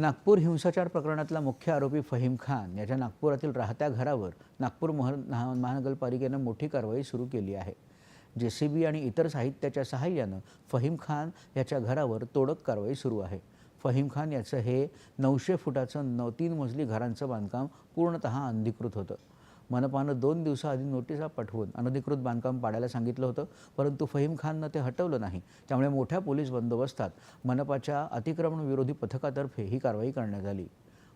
नागपूर हिंसाचार प्रकरणातला मुख्य आरोपी फहीम खान याच्या नागपुरातील राहत्या घरावर नागपूर मह महानगरपालिकेनं मोठी कारवाई सुरू केली आहे. जे सी बी आणि इतर साहित्याच्या सहाय्यानं फहीम खान याच्या घरावर तोडक कारवाई सुरू आहे. फहीम खान याचं हे नऊशे फुटाचं नऊ तीन मजली घरांचं बांधकाम पूर्णतः अंधिकृत होतं. मनपानं दोन दिवसाआधी नोटिसा पाठवून अनधिकृत बांधकाम पाडायला सांगितलं होतं परंतु फहीम खाननं ते हटवलं नाही. त्यामुळे मोठ्या पोलीस बंदोबस्तात मनपाच्या अतिक्रमण विरोधी पथकातर्फे ही कारवाई करण्यात आली.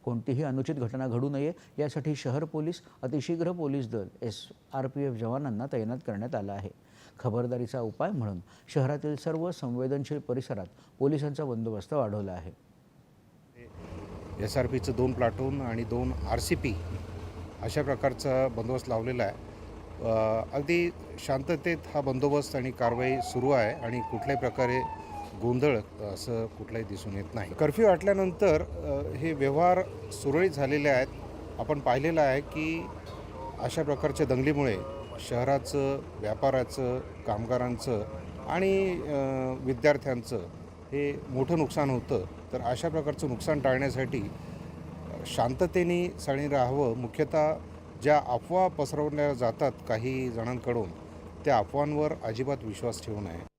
कोणतीही अनुचित घटना घडू नये यासाठी शहर पोलीस अतिशीघ्र पोलीस दल एस आर पी एफ जवानांना तैनात करण्यात आलं आहे. खबरदारीचा उपाय म्हणून शहरातील सर्व संवेदनशील परिसरात पोलिसांचा बंदोबस्त वाढवला आहे. एस आर पीचं दोन प्लाटून आणि दोन आर सी पी अशा प्रकारचा बंदोबस्त लावलेला आहे. अगदी शांततेत हा बंदोबस्त आणि कारवाई सुरू आहे आणि कुठल्याही प्रकारे गोंधळ असं कुठलाही दिसून येत नाही. कर्फ्यू वाटल्यानंतर हे व्यवहार सुरळीत झालेले आहेत. आपण पाहिलेलं आहे की अशा प्रकारच्या दंगलीमुळे शहराचं व्यापाराचं कामगारांचं आणि विद्यार्थ्यांचं हे मोठं नुकसान होतं. तर अशा प्रकारचं नुकसान टाळण्यासाठी शांततेने सणी राहावं मुख्यतः ज्या अफवा पसरवल्या जातात काही जणांकडून त्या अफवांवर अजिबात विश्वास ठेवू नये.